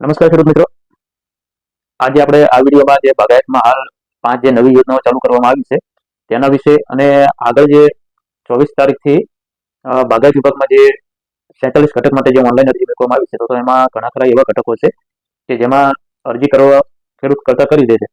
નમસ્કાર ખેડૂત મિત્રો. આજે આપણે આ વિડીયોમાં જે બાગાયતમાં હાલ પાંચ જે નવી યોજનાઓ ચાલુ કરવામાં આવી છે, તેના વિશે અને આગળ જે ચોવીસ તારીખથી બાગાયત વિભાગમાં જે સેતાલીસ ઘટક માટે જે ઓનલાઈન અરજી મૂકવામાં આવી છે, તો એમાં ઘણા ખરા એવા ઘટકો છે કે જેમાં અરજી કરવા ખેડૂત કરતા કરી દે છે,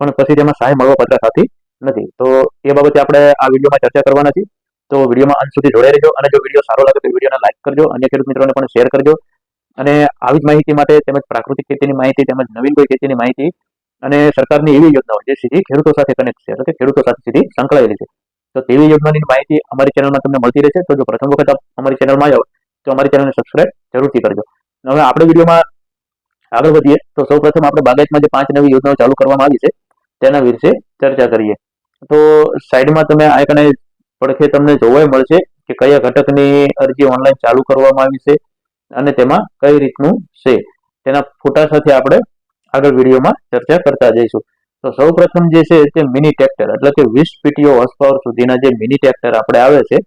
પણ પછી તેમાં સહાય મળવા પડતા થતી નથી. તો એ બાબતે આપણે આ વિડીયોમાં ચર્ચા કરવાના છીએ. તો વિડીયોમાં અંત સુધી જોડાઈ રહેજો અને જો વીડિયો સારો લાગે તો વિડીયોને લાઈક કરજો, અન્ય ખેડૂત મિત્રોને પણ શેર કરજો. અને આવી જ માહિતી માટે તેમજ પ્રાકૃતિક ખેતીની માહિતી તેમજ નવીન કોઈ ખેતીની માહિતી અને સરકારની એવી યોજનાઓ જે સીધી ખેડૂતો સાથે કનેક્ટ છે. એટલે કે ખેડૂતો સાથે સીધી સંકળાયેલી છે. તો તેવી યોજનાની માહિતી અમારી ચેનલમાં તમને મળતી રહેશે. તો જો પ્રથમ વખત અમારી ચેનલમાં આવ્યો તો અમારી ચેનલને સબસ્ક્રાઈબ જરૂરથી કરજો. હવે આપણે વિડીયોમાં આગળ વધીએ, તો સૌપ્રથમ આપણે બાગાયતમાં જે પાંચ નવી યોજનાઓ ચાલુ કરવામાં આવી છે, તેના વિશે ચર્ચા કરીએ. તો સાઈડમાં તમે આ કને પડખે તમને જોવાય મળશે કે કયા ઘટકની અરજી ઓનલાઈન ચાલુ કરવામાં આવી છે અને તેમાં કઈ રીતનું છે? તેના ફોટા સાથે આપણે આગળ વિડીયોમાં ચર્ચા કરતા જઈશું. તો સૌ પ્રથમ જે છે તે મિની ટ્રેક્ટર એટલે કે વીસ પીટીઓ હોર્સ પાવર સુધીના જે મિની ટ્રેક્ટર આપણે આવે છે,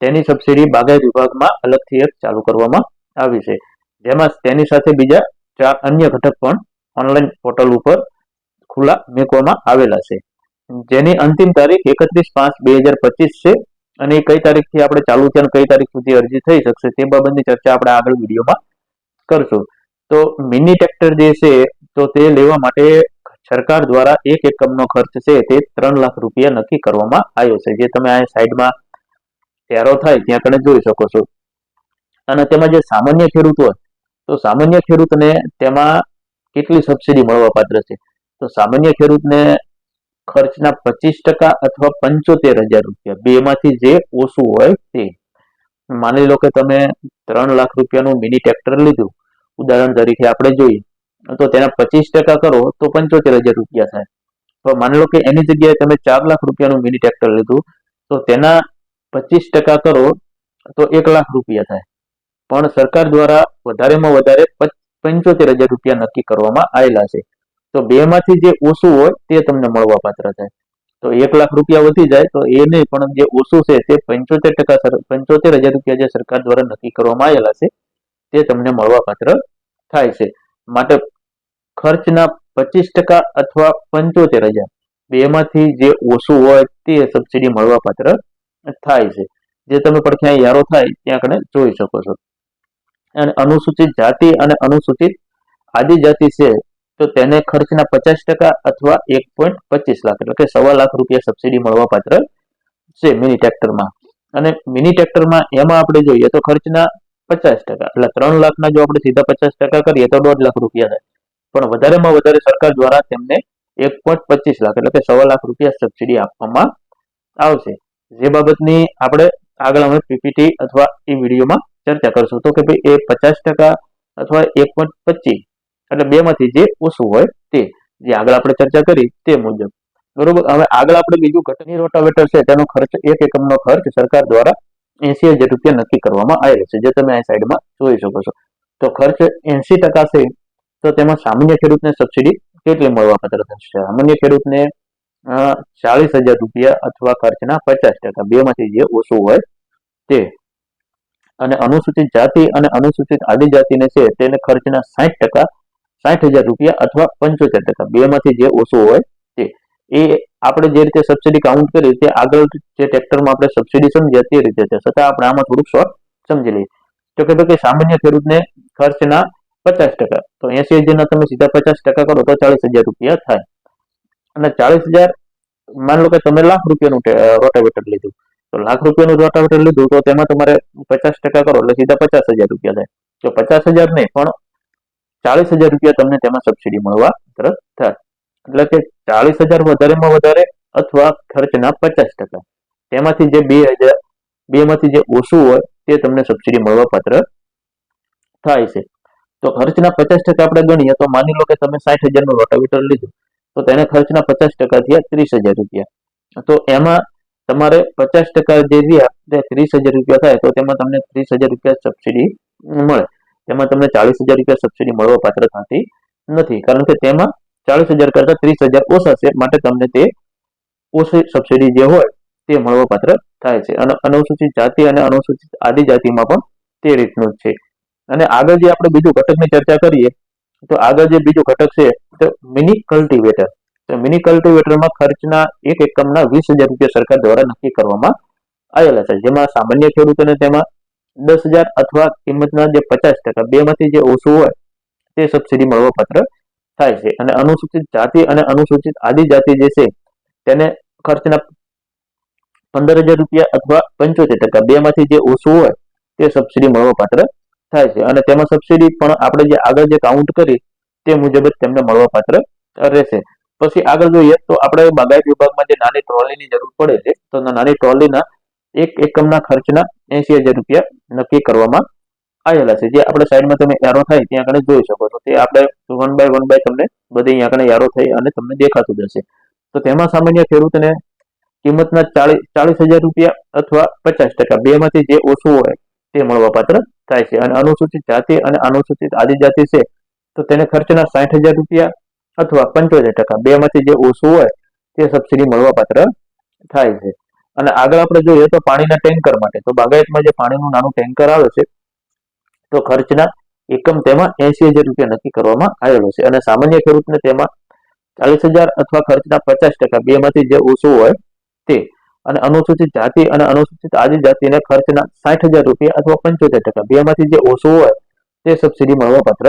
તેની સબસિડી બાગાયત વિભાગમાં અલગથી એક ચાલુ કરવામાં આવી છે. જેમાં તેની સાથે બીજા ચાર અન્ય ઘટક પણ ઓનલાઈન પોર્ટલ ઉપર ખુલ્લા મૂકવામાં આવેલા છે. જેની અંતિમ તારીખ એકત્રીસ પાંચ બે હજાર પચીસ છે. અને એ કઈ તારીખથી આપણે ચાલુ છે અને કઈ તારીખ સુધી અરજી થઈ શકશે તે બાબતની ચર્ચા આપણે આગળ વિડીયોમાં કરશું. તો મિની ટ્રેક્ટર જે છે, તો તે લેવા માટે સરકાર દ્વારા એક એકમનો ખર્ચ છે તે ત્રણ લાખ રૂપિયા નક્કી કરવામાં આવ્યો છે. જે તમે આ સાઈડમાં તેરો થાય ત્યાં કને જોઈ શકો છો. અને તેમાં જે સામાન્ય ખેડૂત હોય, તો સામાન્ય ખેડૂતને તેમાં કેટલી સબસિડી મળવા પાત્ર છે? તો સામાન્ય ખેડૂતને ખર્ચના પચીસ ટકા અથવા પંચોતેર હજાર રૂપિયા. બેમાંથી જે ઓછું હોય તે. માની લો કે તમે ત્રણ લાખ રૂપિયાનું મિની ટ્રેક્ટર લીધું. ઉદાહરણ તરીકે આપણે જોઈએ. તો તેના પચીસ ટકા કરો તો પંચોતેર હજાર રૂપિયા થાય. તો માની લો કે એની જગ્યાએ તમે ચાર લાખ રૂપિયાનું મિની ટ્રેક્ટર લીધું, તો તેના પચીસ ટકા કરો તો એક લાખ રૂપિયા થાય. પણ સરકાર દ્વારા વધારેમાં વધારે પચ- પંચોતેર હજાર રૂપિયા નક્કી કરવામાં આવેલા છે. તો બે માંથી જે ઓછું હોય તે તમને મળવા પાત્ર થાય. તો એક લાખ રૂપિયા વધી જાય તો એ નહીં, પણ જે ઓછું છે તે પંચોતેર ટકા પંચોતેર હજાર રૂપિયા જે સરકાર દ્વારા નક્કી કરવામાં આવેલા છે, તે તમને મળવા પાત્ર થાય છે. માટે ખર્ચના પચીસ ટકા અથવા પંચોતેર હજાર, બેમાંથી જે ઓછું હોય તે સબસિડી મળવા પાત્ર થાય છે. જે તમે પણ ક્યાંય યારો થાય, ત્યાં કને જોઈ શકો છો. અને અનુસૂચિત જાતિ અને અનુસૂચિત આદિજાતિ છે તો તેને ખર્ચના પચાસ ટકા અથવા એક પોઈન્ટ પચીસ લાખ એટલે કે સવા લાખ રૂપિયા સબસિડી મળવા પાત્ર છે મિની ટ્રેક્ટરમાં અને મિની ટ્રેક્ટરમાં એમાં આપણે જોઈએ તો ખર્ચના પચાસ ટકા એટલે ત્રણ લાખના જો આપણે સીધા પચાસ ટકા કરીએ તો દોઢ લાખ રૂપિયા થાય. પણ વધારેમાં વધારે સરકાર દ્વારા તેમને એક પોઈન્ટ પચીસ લાખ એટલે કે સવા લાખ રૂપિયા સબસિડી આપવામાં આવશે. જે બાબતની આપણે આગળ અમે પીપીટી અથવા એ વિડીયોમાં ચર્ચા કરશું તો કે ભાઈ એ પચાસ ટકા અથવા એક પોઈન્ટ પચીસ એટલે બેમાંથી જે ઓછું હોય તે, જે આગળ આપણે ચર્ચા કરી તે મુજબ. બરોબર? હવે આગળ આપણે બીજું ઘટની રોટાવેટર છે, તેનો ખર્ચ એક એકમનો ખર્ચ સરકાર દ્વારા એસી હજાર રૂપિયા નક્કી કરવામાં આવેલો છે, જે તમે આ સાઈડમાં જોઈ શકો છો. તો ખર્ચ એસી ટકા છે, તો તેમાં સામાન્ય ખેડૂતને સબસિડી કેટલી મળવા પાત્ર થશે? સામાન્ય ખેડૂતને ચાલીસ હજાર રૂપિયા અથવા ખર્ચના પચાસ ટકા, બેમાંથી જે ઓછું હોય તે. અને અનુસૂચિત જાતિ અને અનુસૂચિત આદિજાતિને છે, તેને ખર્ચના સાઠ ટકા સાઠ હજાર રૂપિયા અથવા પંચોતેર ટકા. બેમાંથી જે ઓછો હોય તે. એ આપણે જે રીતે સબસિડી કાઉન્ટ કરી તે આગળ જે ટ્રેક્ટરમાં આપણે સબસિડી સમજ્યા તે રીતે છે. છતાં આપણે આમાં થોડુંક શોર્ટ સમજી લઈએ. તો કે ભાઈ સામાન્ય ખેડૂતને ખર્ચના પચાસ ટકા. તો એસી હજારના તમે સીધા પચાસ ટકા કરો તો ચાલીસ હજાર રૂપિયા થાય. અને ચાલીસ હજાર માની લો કે તમે લાખ રૂપિયાનું રોટાવેટર લીધું. તો લાખ રૂપિયાનું રોટાવેટર લીધું તો તેમાં તમારે પચાસ ટકા કરો એટલે સીધા પચાસ હજાર રૂપિયા થાય. તો પચાસ હજાર નહીં પણ ચાલીસ હજાર રૂપિયા તમને તેમાં સબસિડી મળવા તરત થાય. એટલે કે ચાલીસ હજાર વધારેમાં વધારે અથવા ખર્ચના પચાસ ટકા. તેમાંથી જે બે હજાર બે માંથી જે ઓછું હોય તે તમને સબસિડી મળવા પાત્ર થાય છે. તો ખર્ચના પચાસ ટકા આપણે ગણીએ તો માની લો કે તમે સાઠ હજારનું રોટાવેટર લીધું. તો તેને ખર્ચના પચાસ ટકા થયા ત્રીસ હજાર રૂપિયા. તો એમાં તમારે પચાસ ટકા જે રહ્યા તે ત્રીસ હજાર રૂપિયા થાય તો તેમાં તમને ત્રીસ હજાર રૂપિયા સબસિડી મળે. તેમાં તમને ચાલીસ હજાર રૂપિયા સબસિડી મળવા પાત્ર થતી નથી. કારણ કે તેમાં ચાલીસ હજાર કરતા ત્રીસ હજાર ઓછા છે. માટે તમને તે ઓછી સબસિડી જે હોય તે મળવા પાત્ર થાય છે. અને અનુસૂચિત જાતિ અને અનુસૂચિત આદિજાતિમાં પણ તે રીતનું છે. અને આગળ જે આપણે બીજું ઘટકની ચર્ચા કરીએ, તો આગળ જે બીજો ઘટક છે, તો મિની કલ્ટિવેટર તો મિની કલ્ટિવેટરમાં ખર્ચના એક એકમના વીસ હજાર રૂપિયા સરકાર દ્વારા નક્કી કરવામાં આવેલા છે. જેમાં સામાન્ય ખેડૂતોને તેમાં દસ હજાર અથવા કિંમતના જે પચાસ ટકા, બેમાંથી જે ઓછું હોય, તે સબસિડી મળવાપાત્ર થાય છે. અને અનુસૂચિત જાતિ અને અનુસૂચિત આદિજાતિ જે છે, તેને ખર્ચના પંદર હજાર રૂપિયા અથવા પંચોતેર ટકા, બેમાંથી જે ઓછું હોય, તે સબસિડી મળવાપાત્ર થાય છે. અને તેમાં સબસિડી પણ આપણે જે આગળ જે કાઉન્ટ કરી, તે મુજબ જ તેમને મળવા પાત્ર રહેશે. પછી આગળ જોઈએ તો આપણે બાગાયત વિભાગમાં જે નાની ટ્રોલીની જરૂર પડે છે, તો નાની ટ્રોલીના એક એકમના ખર્ચના એસી હજાર રૂપિયા નક્કી કરવામાં આવેલા છે. જે આપણે સાઈડમાં તમે એરો થાય ત્યાં આગળ જોઈ શકો છો. તે આપણે વન બાય વન બાય તમને બધે અહીંયા આગળ એરો થઈ અને તમને દેખાતું જશે તો તેમાં સામાન્ય ખેડૂતને કિંમતના ચાલીસ ચાલીસ હજાર રૂપિયા અથવા પચાસ ટકા બેમાંથી જે ઓછું હોય તે મળવાપાત્ર થાય છે. અને અનુસૂચિત જાતિ અને અનુસૂચિત આદિજાતિ છે, તો તેને ખર્ચના સાઠ હજાર રૂપિયા અથવા પંચોતેર ટકા બેમાંથી જે ઓછું હોય તે સબસિડી મળવાપાત્ર થાય છે. અને આગળ આપણે જોઈએ તો પાણીના ટેન્કર માટે. તો બાગાયતમાં જે પાણીનું નાનું ટેન્કર આવે છે, તો ખર્ચના એકમ તેમાં એસી હજાર રૂપિયા નક્કી કરવામાં આવેલો છે. અને સામાન્ય ખેડૂતને તેમાં ચાલીસ હજાર અથવા ખર્ચના પચાસ ટકા, બેમાંથી જે ઓછું હોય તે. અને અનુસૂચિત જાતિ અને અનુસૂચિત આદિજાતિને ખર્ચના સાઠ હજાર રૂપિયા અથવા પંચોતેર ટકા, બેમાંથી જે ઓછું હોય તે સબસિડી મળવાપાત્ર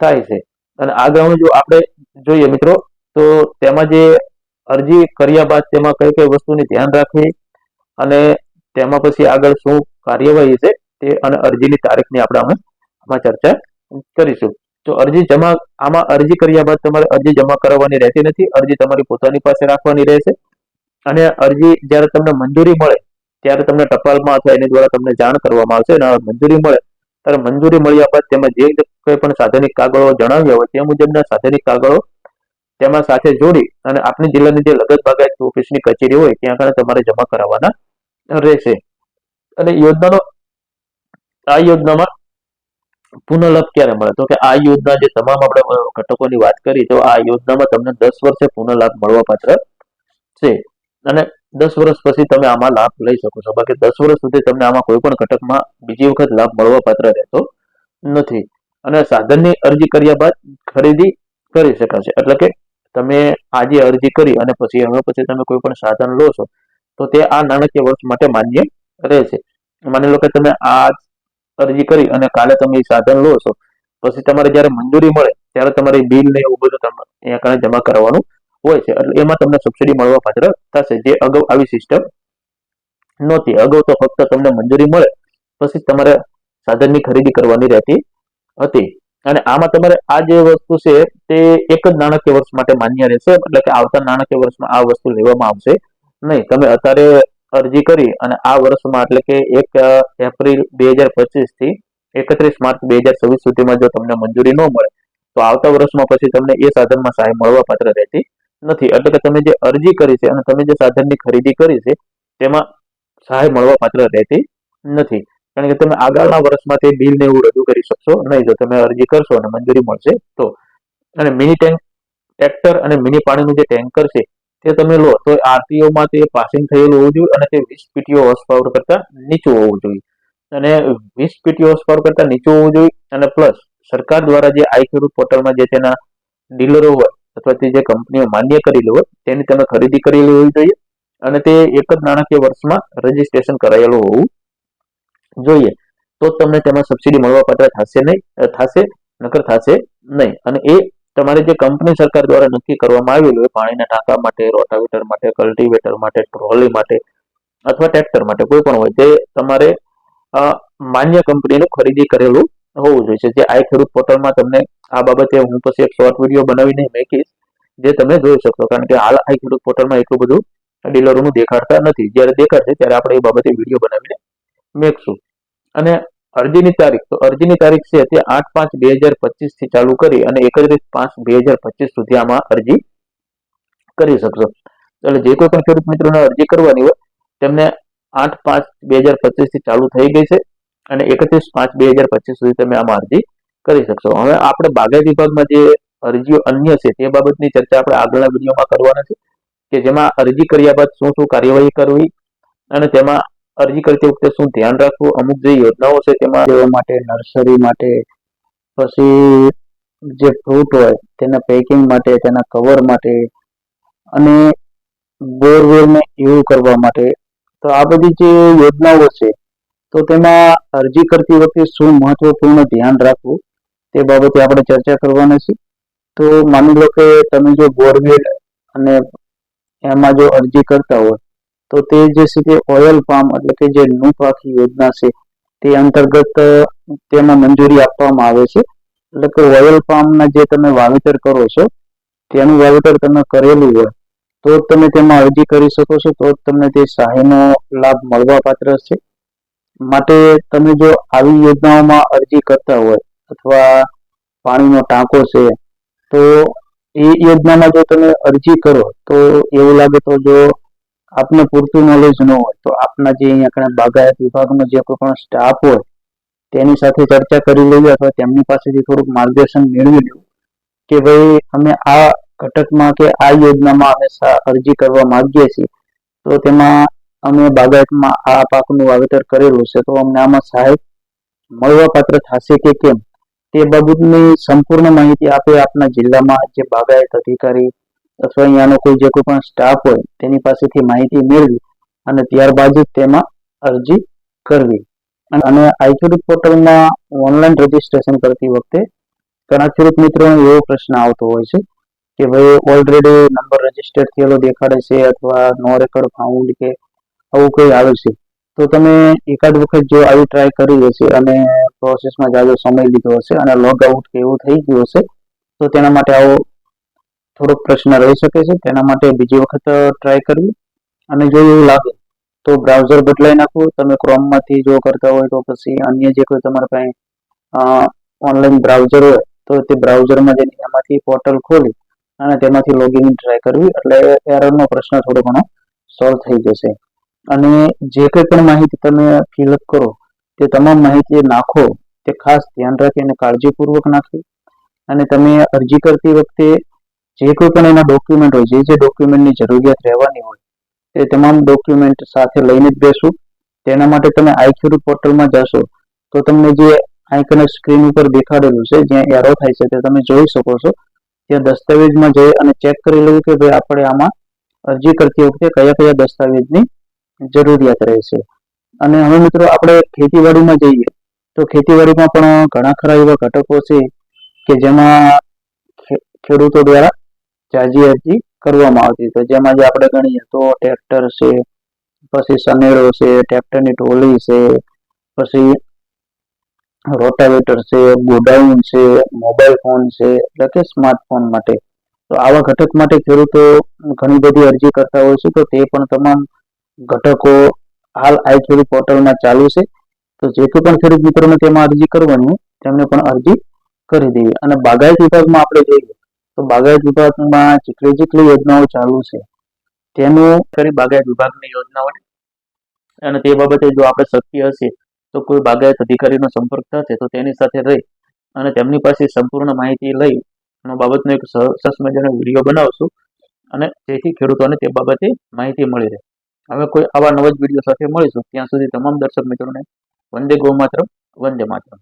થાય છે. અને આગળ જો આપણે જોઈએ મિત્રો, તો તેમાં જે અરજી કર્યા બાદ તેમાં કઈ કઈ વસ્તુની ધ્યાન રાખવી અને તેમાં પછી આગળ શું કાર્યવાહી છે તે અને અરજીની તારીખની આપણે અમે આમાં ચર્ચા કરીશું. તો અરજી જમા આમાં અરજી કર્યા બાદ તમારે અરજી જમા કરાવવાની રહેતી નથી. અરજી તમારી પોતાની પાસે રાખવાની રહેશે. અને અરજી જ્યારે તમને મંજૂરી મળે, ત્યારે તમને ટપાલમાં અથવા એની દ્વારા તમને જાણ કરવામાં આવશે અને મંજૂરી મળે, ત્યારે મંજૂરી મળ્યા બાદ તેમાં જે કોઈ પણ સાધનિક કાગળો જણાવ્યા હોય તે મુજબના સાધનિક કાગળો તેમાં સાથે જોડી અને આપણી જિલ્લાની જે લગત બાગાયત ઓફિસની કચેરી હોય, ત્યાં આગળ તમારે જમા કરાવવાના રહેશે. અને યોજનાનો, આ યોજનામાં પુનઃલાભ ક્યારે મળે? તો કે આ યોજના જે તમામ આપણે ઘટકોની વાત કરી, તો આ યોજનામાં તમને દસ વર્ષે પુનઃલાભ મળવાપાત્ર છે. અને દસ વર્ષ પછી તમે આમાં લાભ લઈ શકો છો. બાકી દસ વર્ષ સુધી તમને આમાં કોઈ પણ ઘટકમાં બીજી વખત લાભ મળવા પાત્ર રહેતો નથી. અને સાધનની અરજી કર્યા બાદ ખરીદી કરી શકાશે. એટલે કે તમે આજે અરજી કરી અને પછી હવે પછી તમે કોઈ પણ સાધન લો છો, તો તે આ નાણાકીય વર્ષ માટે માન્ય રહેશે. માની લો કે તમે આ અરજી કરી અને કાલે તમે સાધન લો છો, પછી તમારે જ્યારે મંજૂરી મળે, ત્યારે તમારે બિલ ને એવું બધું અહીંયા કારણે જમા કરવાનું હોય છે. એટલે એમાં તમને સબસિડી મળવા પાત્ર થશે. જે અગાઉ આવી સિસ્ટમ નહોતી. અગાઉ તો ફક્ત તમને મંજૂરી મળે, પછી તમારે સાધનની ખરીદી કરવાની રહેતી હતી. અને આમાં તમારે આ જે વસ્તુ છે, તે એક જ નાણાકીય વર્ષ માટે માન્ય રહેશે, એટલે કે આવતા નાણાકીય વર્ષમાં આ વસ્તુ લેવામાં આવશે નહીં. તમે અત્યારે અરજી કરી અને આ વર્ષમાં, એટલે કે એક એપ્રિલ બે હજાર પચીસથી એકત્રીસ માર્ચ બે હજાર છવ્વીસ સુધીમાં જો તમને મંજૂરી ન મળે, તો આવતા વર્ષમાં પછી તમને એ સાધનમાં સહાય મળવા પાત્ર રહેતી નથી. એટલે કે તમે જે અરજી કરી છે અને તમે જે સાધનની ખરીદી કરી છે, તેમાં સહાય મળવા પાત્ર રહેતી નથી. કારણ કે તમે આગળના વર્ષમાં તે બિલને એવું રજૂ કરી શકશો. નહીં, જો તમે અરજી કરશો અને મંજૂરી મળશે, તો. અને મિની ટેન્ક, ટ્રેક્ટર અને મિની પાણીનું જે ટેન્કર છે, તે તમે લો, તો આરટીઓમાં તે પાસિંગ થયેલું હોવું જોઈએ અને તે વીસ પીટીઓ હોર્સ પાવર કરતા નીચું હોવું જોઈએ. અને વીસ પીટીઓ હોર્સ પાવર કરતા નીચું હોવું જોઈએ અને પ્લસ સરકાર દ્વારા જે આઈ ખેડૂત પોર્ટલમાં જે તેના ડીલરો હોય અથવા તે જે કંપનીઓ માન્ય કરેલી હોય, તેની તમે ખરીદી કરેલી હોવી જોઈએ અને તે એક જ નાણાકીય વર્ષમાં રજીસ્ટ્રેશન કરાયેલું હોવું જોઈએ, તો તમને તેમાં સબસિડી મળવા પાત્ર થશે નહીં થશે, નકર થશે નહીં. અને એ તમારે જે કંપની સરકાર દ્વારા નક્કી કરવામાં આવેલું હોય પાણીના ટાંકા માટે રોટાવેટર માટે કલ્ટિવેટર માટે ટ્રોલી માટે અથવા ટ્રેક્ટર માટે, કોઈ પણ હોય તે તમારે માન્ય કંપનીનું ખરીદી કરેલું હોવું જોઈએ. જે આઈ ખેડૂત પોર્ટલમાં તમને આ બાબતે હું પછી એક શોર્ટ વીડિયો બનાવીને મેકીશ, જે તમે જોઈ શકશો. કારણ કે હાલ આઈ ખેડૂત પોર્ટલમાં એટલું બધું ડીલરોનું દેખાડતા નથી. જ્યારે દેખાડશે ત્યારે આપણે એ બાબતે વીડિયો બનાવીને મેકશું. અને અરજીની તારીખ, તો અરજીની તારીખ છે તે આઠ પાંચ બે હજાર પચીસથી ચાલુ કરી અને એકત્રીસ પાંચ બે હજાર પચીસ સુધી આમાં અરજી કરી શકશો. એટલે જે કોઈ પણ ખેડૂત મિત્રોને અરજી કરવાની હોય, તેમને આઠ પાંચ બે હજાર પચીસથી ચાલુ થઈ ગઈ છે અને એકત્રીસ પાંચ બે હજાર પચીસ સુધી તમે આમાં અરજી કરી શકશો. હવે આપણે બાગાયત વિભાગમાં જે અરજીઓ અન્ય છે તે બાબતની ચર્ચા આપણે આગળના વિડીયોમાં કરવાના છે કે જેમાં અરજી કર્યા બાદ શું શું કાર્યવાહી કરવી અને તેમાં અરજી કરતી વખતે શું ધ્યાન રાખવું? અમુક જે યોજનાઓ છે તેમાં તેઓ માટે નર્સરી માટે, પછી જે ફ્રૂટ હોય તેના પેકિંગ માટે, તેના કવર માટે અને બોરવેલને એવું કરવા માટે. તો આ બધી જે યોજનાઓ છે, તો તેમાં અરજી કરતી વખતે શું મહત્વપૂર્ણ ધ્યાન રાખવું તે બાબતે આપણે ચર્ચા કરવાના છે તો માની લો કે તમે જો બોરવેલ અને એમાં જો અરજી કરતા હોય તો તે જે છે તે ઓઇલ પામ એટલે કે જે નૂપ આખી યોજના છે, તે અંતર્ગત તેમાં મંજૂરી આપવામાં આવે છે. એટલે કે ઓઇલ પામના જે તમે વાવેતર કરો છો, તેનું વાવેતર તમે કરેલું હોય, તો તમે તેમાં અરજી કરી શકો છો, તો તમને તે સહાયનો લાભ મળવા પાત્ર છે. માટે તમે જો આવી યોજનાઓમાં અરજી કરતા હોય, અથવા પાણીનો ટાંકો છે, તો એ યોજનામાં જો તમે અરજી કરો, તો એવું લાગે તો જો આપને પૂરતું નોલેજ ન હોય તો આપના જે અહીંયા બાગાયત વિભાગનો જે કોઈ પણ સ્ટાફ હોય, તેની સાથે ચર્ચા કરી લેવી અથવા તેમની પાસેથી થોડુંક માર્ગદર્શન મેળવી લેવું કે ભાઈ, અમે આ ઘટકમાં કે આ યોજનામાં અમે અરજી કરવા માંગીએ છીએ, તો તેમાં અમે બાગાયતમાં આ પાકનું વાવેતર કરેલું છે, તો અમને આમાં સહાય મળવાપાત્ર થશે કે કેમ? તે બાબતની સંપૂર્ણ માહિતી આપે આપના જિલ્લામાં જે બાગાયત અધિકારી અથવા અહીંયાનો કોઈ જે કોઈ પણ સ્ટાફ હોય, તેની પાસેથી માહિતી મેળવી અને ત્યારબાદ જ તેમાં અરજી કરવી. અને- આઈક્યુડી પોર્ટલમાં ઓનલાઈન રજીસ્ટ્રેશન કરતી વખતે ઘણા ખેડૂત મિત્રોને એવો પ્રશ્ન આવતો હોય છે કે ભાઈ ઓલરેડી નંબર રજીસ્ટર્ડ થયેલો દેખાડે છે અથવા નો રેકોર્ડ ફાઉન્ડ કે આવું કંઈ આવે છે? તો તમે એકાદ વખત જો આવી ટ્રાય કરી હશે અને પ્રોસેસમાં જાજો સમય લીધો હશે અને લોગ આઉટ કે એવું થઈ ગયું હશે, તો તેના માટે આવો થોડોક પ્રશ્ન રહી શકે છે, તેના માટે બીજી વખત ટ્રાય કરવી. અને જો એવું લાગે, તો બ્રાઉઝર બદલાઈ નાખવું તમે ક્રોમમાંથી જો કરતા હોય, તો પછી અન્ય જે કોઈ તમારા પાસે ઓનલાઈન બ્રાઉઝર હોય, તો તે બ્રાઉઝરમાં જઈને એમાંથી પોર્ટલ ખોલી અને તેમાંથી લોગિન ટ્રાય કરવી. એટલે એરરનો પ્રશ્ન થોડો ઘણો સોલ્વ થઈ જશે. અને જે કંઈ પણ માહિતી તમે ફિલઅપ કરો, તે તમામ માહિતી નાખો. તે ખાસ ધ્યાન રાખી અને કાળજીપૂર્વક નાખી. અને તમે અરજી કરતી વખતે જે કોઈ પણ એના ડોક્યુમેન્ટ હોય, જે જે ડોક્યુમેન્ટની જરૂરિયાત રહેવાની હોય તે તમામ ડોક્યુમેન્ટ સાથે લઈને જ બેસું. તેના માટે તમે આઈક્યુરી પોર્ટલમાં જશો, તો તમને જે આઈકન સ્ક્રીન ઉપર દેખાડેલું છે, જ્યાં એરો થાય છે, તે તમે જોઈ શકો છો. ત્યાં દસ્તાવેજમાં જઈ અને ચેક કરી લેવું કે ભાઈ આપણે આમાં અરજી કરતી વખતે કયા કયા દસ્તાવેજની જરૂરિયાત રહેશે અને હવે મિત્રો આપણે ખેતીવાડીમાં જઈએ, તો ખેતીવાડીમાં પણ ઘણા ખરા એવા ઘટકો છે કે જેમાં ખેડૂતો દ્વારા જાજી અરજી કરવામાં આવતી તો જેમાં જે આપણે ગણીએ તો ટ્રેક્ટર છે, પછી સનેડો છે ટ્રેક્ટરની ટોલી છે, પછી રોટાવેટર છે, ગોડાઉન છે, મોબાઈલ ફોન છે, એટલે કે સ્માર્ટફોન માટે. તો આવા ઘટક માટે ખેડૂતો ઘણી બધી અરજી કરતા હોય છે. તો તે પણ તમામ ઘટકો હાલ આઈક્યુરી પોર્ટલમાં ચાલુ છે. તો જે કોઈ પણ ખેડૂત મિત્રોને તેમાં અરજી કરવાની તેમને પણ અરજી કરી દેવી અને બાગાયત વિભાગમાં આપણે જોઈએ તો બાગાયત વિભાગમાં જેટલી જેટલી યોજનાઓ ચાલુ છે, તેનું કરી બાગાયત વિભાગની યોજનાઓને. અને તે બાબતે જો આપણે શક્ય હશે, તો કોઈ બાગાયત અધિકારીનો સંપર્ક થશે, તો તેની સાથે રહી અને તેમની પાસે સંપૂર્ણ માહિતી લઈ બાબતનો એક સરસ મજાનો વીડિયો બનાવશું અને જેથી ખેડૂતોને તે બાબતે માહિતી મળી રહે. હવે કોઈ આવા નવા જ વીડિયો સાથે મળીશું. ત્યાં સુધી તમામ દર્શક મિત્રોને વંદે ગૌ માત્ર વંદે માતરમ.